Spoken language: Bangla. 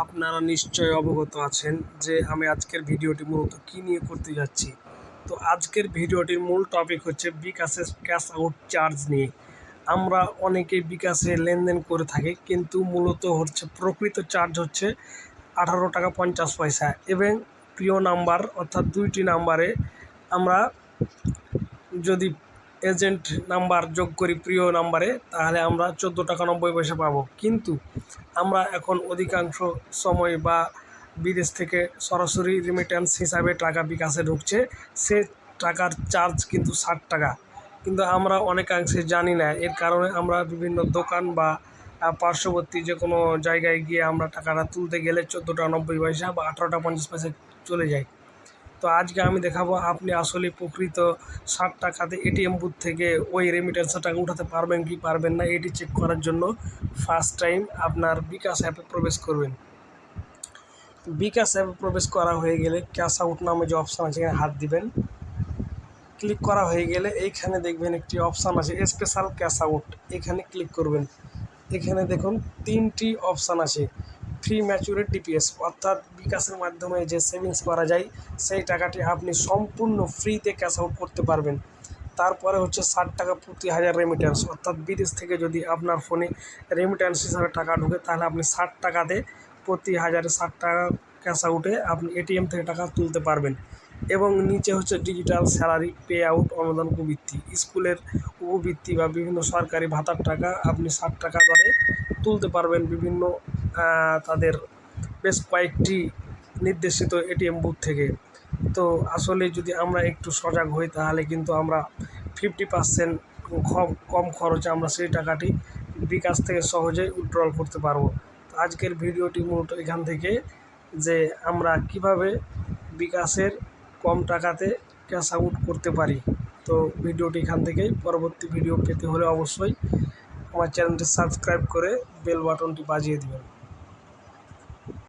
আপনারা নিশ্চয়ই অবগত আছেন যে আমি আজকের ভিডিওটি মূলত কী নিয়ে করতে যাচ্ছি। তো আজকের ভিডিওটির মূল টপিক হচ্ছে বিকাশের ক্যাশ আউট চার্জ নিয়ে। আমরা অনেকেই বিকাশে লেনদেন করে থাকি, কিন্তু মূলত হচ্ছে প্রকৃত চার্জ হচ্ছে আঠারো টাকা পঞ্চাশ পয়সা এবং প্রিয় নাম্বার অর্থাৎ দুইটি নাম্বারে আমরা যদি এজেন্ট নাম্বার যোগ করি প্রিয় নাম্বারে, তাহলে আমরা চোদ্দ টাকা নব্বই পয়সা পাবো। কিন্তু আমরা এখন অধিকাংশ সময় বা বিদেশ থেকে সরাসরি রিমিটেন্স হিসাবে টাকা বিকাশে ঢুকছে। সে টাকার চার্জ কিন্তু ষাট টাকা। কিন্তু আমরা অনেকাংশে জানি না, এর কারণে আমরা বিভিন্ন দোকান বা পার্শ্ববর্তী যে কোনো জায়গায় গিয়ে আমরা টাকাটা তুলতে গেলে চোদ্দ টাকা নব্বই পয়সা বা আঠারোটা পঞ্চাশ পয়সা চলে যায়। তো আজকে আমি দেখাবো আপনি আসলে প্রকৃত ষাট টাকাতে এটিএম বুথ থেকে ওই রেমিটেন্সের টাকা উঠাতে পারবেন কি পারবেন না, এটি চেক করার জন্য ফার্স্ট টাইম আপনার বিকাশ অ্যাপে প্রবেশ করবেন। বিকাশ অ্যাপে প্রবেশ করা হয়ে গেলে ক্যাশ আউট নামে যে অপশান আছে, এখানে হাত দিবেন। ক্লিক করা হয়ে গেলে এইখানে দেখবেন একটি অপশান আছে স্পেশাল ক্যাশ আউট এখানে ক্লিক করবেন। এখানে দেখুন তিনটি অপশান আছে। ফ্রি ম্যাচুরেট ডিপিএস অর্থাৎ বিকাশের মাধ্যমে যে সেভিংস করা যায়, সেই টাকাটি আপনি সম্পূর্ণ ফ্রিতে ক্যাশ আউট করতে পারবেন। তারপরে হচ্ছে ষাট টাকা প্রতি হাজার রেমিটেন্স অর্থাৎ বিদেশ থেকে যদি আপনার ফোনে রেমিটেন্স হিসাবে টাকা ঢোকে, তাহলে আপনি ষাট টাকাতে প্রতি হাজারে ষাট টাকা ক্যাশ আউটে আপনি এটিএম থেকে টাকা তুলতে পারবেন। এবং নিচে হচ্ছে ডিজিটাল স্যালারি পে আউট অনুদান উপবৃত্তি স্কুলের উপবৃত্তি বা বিভিন্ন সরকারি ভাতার টাকা আপনি ষাট টাকা করে তুলতে পারবেন বিভিন্ন তাদের বেশ কয়েকটি নির্দেশিত এটিএম বুথ থেকে। তো আসলে যদি আমরা একটু সজাগ হই, তাহলে কিন্তু আমরা ফিফটি পার্সেন্ট কম কম খরচে আমরা সেই টাকাটি বিকাশ থেকে সহজেই উইথড্রল করতে পারব। আজকের ভিডিওটি মূলত এখান থেকে যে আমরা কীভাবে বিকাশের কম টাকাতে ক্যাশ আউট করতে পারি। তো ভিডিওটি এখান থেকেই, পরবর্তী ভিডিও পেতে হলে অবশ্যই আমার চ্যানেলটি সাবস্ক্রাইব করে বেল বাটনটি বাজিয়ে দেবেন।